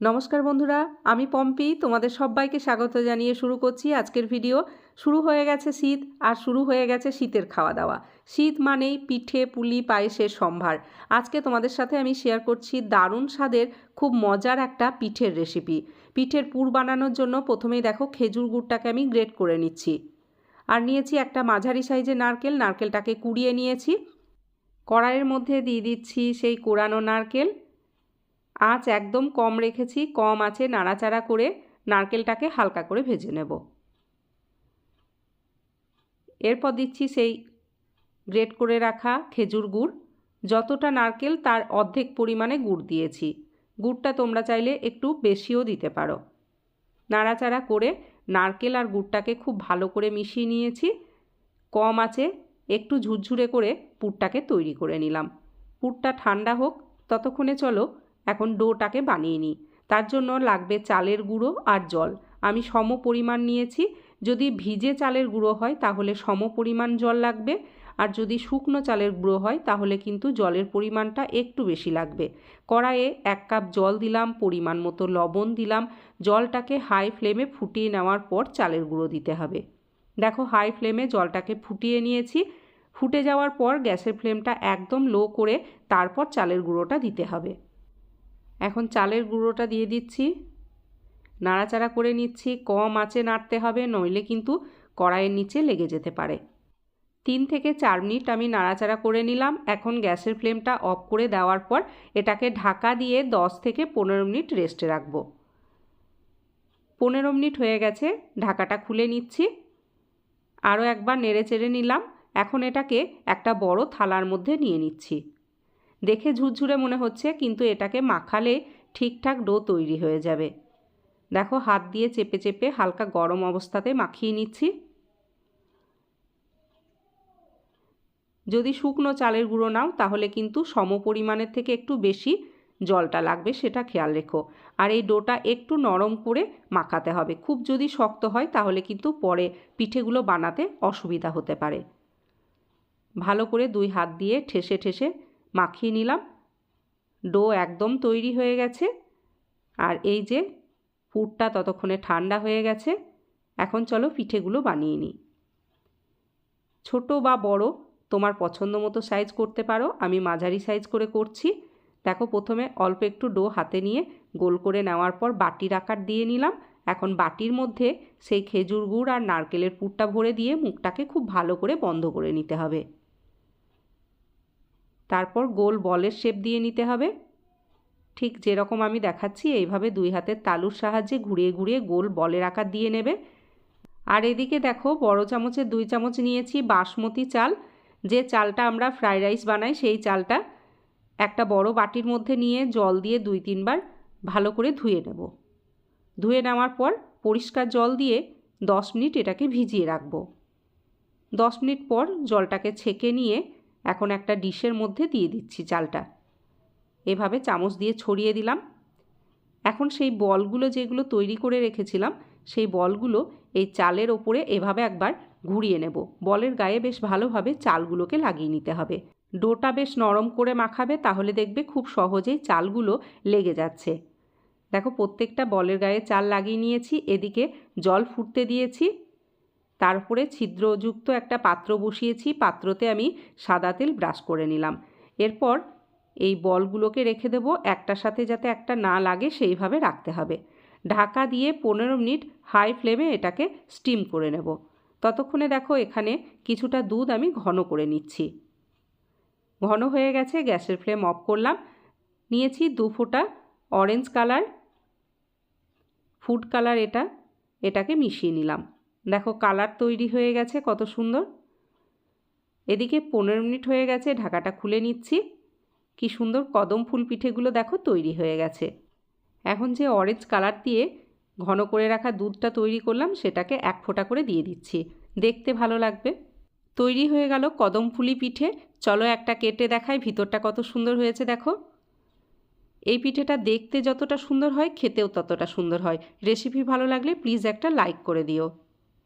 নমস্কার বন্ধুরা, আমি পম্পি, তোমাদের সবাইকে স্বাগত জানিয়ে শুরু করছি আজকের ভিডিও। শুরু হয়ে গেছে শীত, আর শুরু হয়ে গেছে শীতের খাওয়া দাওয়া শীত মানেই পিঠে, পুলি, পায়েসের সম্ভার। আজকে তোমাদের সাথে আমি শেয়ার করছি দারুণ স্বাদের, খুব মজার একটা পিঠের রেসিপি পিঠের পুর বানানোর জন্য প্রথমেই দেখো খেজুর গুড়টাকে আমি গ্রেট করে নিচ্ছি। আর নিয়েছি একটা মাঝারি সাইজের নারকেল, নারকেলটাকে কুড়িয়ে নিয়েছি। কড়াইয়ের মধ্যে দিয়ে দিচ্ছি সেই কোরানো নারকেল। আঁচ একদম কম রেখেছি, কম আছে, নাড়াচাড়া করে নারকেলটাকে হালকা করে ভেজে নেব। এরপর দিচ্ছি সেই গ্রেট করে রাখা খেজুর গুড়। যতটা নারকেল, তার অর্ধেক পরিমাণে গুড় দিয়েছি। গুড়টা তোমরা চাইলে একটু বেশিও দিতে পারো। নাড়াচাড়া করে নারকেল আর গুড়টাকে খুব ভালো করে মিশিয়ে নিয়েছি। কম আছে, একটু ঝুরঝুরে করে পুরটাকে তৈরি করে নিলাম। পুরটা ঠান্ডা হোক, ততক্ষণে চলো এখন ডোটাকে বানিয়ে নিই। তার জন্য লাগবে চালের গুঁড়ো আর জল। আমি সম পরিমাণ নিয়েছি। যদি ভিজে চালের গুঁড়ো হয় তাহলে সম পরিমাণ জল লাগবে। আর যদি শুকনো চালের গুঁড়ো হয় তাহলে কিন্তু জলের পরিমাণটা একটু বেশি লাগবে। কড়াইয়ে এক কাপ জল দিলাম, পরিমাণ মতো লবণ দিলাম। জলটাকে হাই ফ্লেমে ফুটিয়ে নেওয়ার পর চালের গুঁড়ো দিতে হবে। দেখো হাই ফ্লেমে জলটাকে ফুটিয়ে নিয়েছি। ফুটে যাওয়ার পর গ্যাসের ফ্লেমটা একদম লো করে তারপর চালের গুঁড়োটা দিতে হবে। এখন চালের গুঁড়োটা দিয়ে দিচ্ছি। নাড়াচাড়া করে নিচ্ছি। কম আঁচে নাড়তে হবে, নইলে কিন্তু কড়াইয়ের নিচে লেগে যেতে পারে। তিন থেকে চার মিনিট আমি নাড়াচাড়া করে নিলাম। এখন গ্যাসের ফ্লেমটা অফ করে দেওয়ার পর এটাকে ঢাকা দিয়ে দশ থেকে পনেরো মিনিট রেস্টে রাখব। পনেরো মিনিট হয়ে গেছে, ঢাকাটা খুলে নিচ্ছি। আরও একবার নেড়ে চেড়ে নিলাম। এখন এটাকে একটা বড় থালার মধ্যে নিয়ে নিচ্ছি। দেখে ঝুরঝুরে মনে হচ্ছে, কিন্তু এটাকে মাখালে ঠিকঠাক ডো তৈরি হয়ে যাবে। দেখো, হাত দিয়ে চেপে চেপে হালকা গরম অবস্থাতে মাখিয়ে নিচ্ছি। যদি শুকনো চালের গুঁড়ো নাও, তাহলে কিন্তু সম পরিমাণের থেকে একটু বেশি জলটা লাগবে, সেটা খেয়াল রেখো। আর এই ডোটা একটু নরম করে মাখাতে হবে। খুব যদি শক্ত হয়, তাহলে কিন্তু পরে পিঠেগুলো বানাতে অসুবিধা হতে পারে। ভালো করে দুই হাত দিয়ে ঠেসে ঠেসে মাখিয়ে নিলাম। ডো একদম তৈরি হয়ে গেছে। আর এই যে পুরটা ততক্ষণে ঠান্ডা হয়ে গেছে, এখন চলো পিঠেগুলো বানিয়ে নিই। ছোট বা বড়, তোমার পছন্দ মতো সাইজ করতে পারো। আমি মাঝারি সাইজ করে করছি। দেখো প্রথমে অল্প একটু ডো হাতে নিয়ে গোল করে নেওয়ার পর বাটির আকার দিয়ে নিলাম। এখন বাটির মধ্যে সেই খেজুর গুড় আর নারকেলের পুরটা ভরে দিয়ে মুখটাকে খুব ভালো করে বন্ধ করে নিতে হবে। তারপর গোল বলের শেপ দিয়ে নিতে হবে। ঠিক যেরকম আমি দেখাচ্ছি, এইভাবে দুই হাতের তালুর সাহায্যে ঘুরিয়ে ঘুরিয়ে গোল বলের আকার দিয়ে নেবে। আর এদিকে দেখো, বড় চামচের দুই চামচ নিয়েছি বাসমতি চাল। যে চালটা আমরা ফ্রাইড রাইস বানাই, সেই চালটা একটা বড় বাটির মধ্যে নিয়ে জল দিয়ে দুই তিনবার ভালো করে ধুয়ে নেব। ধুয়ে নেওয়ার পর পরিষ্কার জল দিয়ে দশ মিনিট এটাকে ভিজিয়ে রাখব। দশ মিনিট পর জলটাকে ছেঁকে নিয়ে এখন একটা ডিশের মধ্যে দিয়ে দিচ্ছি চালটা। এভাবে চামচ দিয়ে ছড়িয়ে দিলাম। এখন সেই বলগুলো যেগুলো তৈরি করে রেখেছিলাম, সেই বলগুলো এই চালের ওপরে এভাবে একবার ঘুরিয়ে নেব। বলের গায়ে বেশ ভালোভাবে চালগুলোকে লাগিয়ে নিতে হবে। ডোটা বেশ নরম করে মাখাবে, তাহলে দেখবে খুব সহজেই চালগুলো লেগে যাচ্ছে। দেখো, প্রত্যেকটা বলের গায়ে চাল লাগিয়ে নিয়েছি, এদিকে জল ফুটতে দিয়েছি। তারপরে ছিদ্রযুক্ত একটা পাত্র বসিয়েছি, পাত্রতে আমি সাদা তেল ব্রাশ করে নিলাম। এরপর এই বলগুলোকে রেখে দেব, একটার সাথে যাতে একটা না লাগে সেইভাবে রাখতে হবে। ঢাকা দিয়ে পনেরো মিনিট হাই ফ্লেমে এটাকে স্টিম করে নেব। ততক্ষণে দেখো এখানে কিছুটা দুধ আমি ঘন করে নিচ্ছি। ঘন হয়ে গেছে, গ্যাসের ফ্লেম অফ করলাম। নিয়েছি দু ফোঁটা অরেঞ্জ কালার, ফুড কালার এটা, এটাকে মিশিয়ে নিলাম। দেখো কালার তৈরি হয়ে গেছে, কত সুন্দর। এদিকে পনেরো মিনিট হয়ে গেছে, ঢাকাটা খুলে নিচ্ছি। কি সুন্দর কদম ফুল পিঠেগুলো দেখো তৈরি হয়ে গেছে। এখন যে অরেঞ্জ কালার দিয়ে ঘন করে রাখা দুধটা তৈরি করলাম, সেটাকে এক ফোঁটা করে দিয়ে দিচ্ছি। দেখতে ভালো লাগবে। তৈরি হয়ে গেল কদম ফুলি পিঠে। চলো একটা কেটে দেখাই, ভিতরটা কত সুন্দর হয়েছে দেখো। এই পিঠেটা দেখতে যতটা সুন্দর হয়, খেতেও ততটা সুন্দর হয়। রেসিপি ভালো লাগলে প্লিজ একটা লাইক করে দিও।